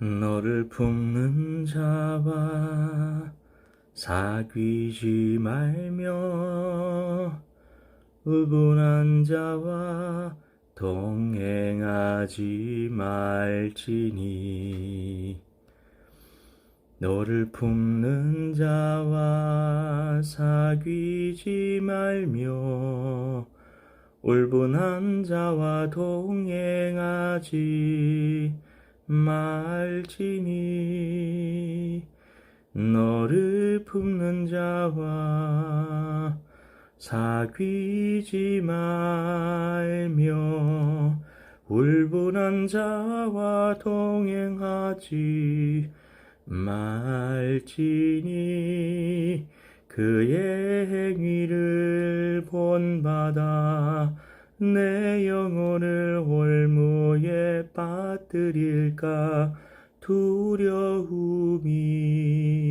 너를 품는 자와 사귀지 말며 의분한 자와 동행하지 말지니. 너를 품는 자와 사귀지 말며 울분한 자와 동행하지 말지니 너를 품는 자와 사귀지 말며 울분한 자와 동행하지 말지니 그의 행위를 본받아 내 영혼을 빠뜨릴까? 두려움이 니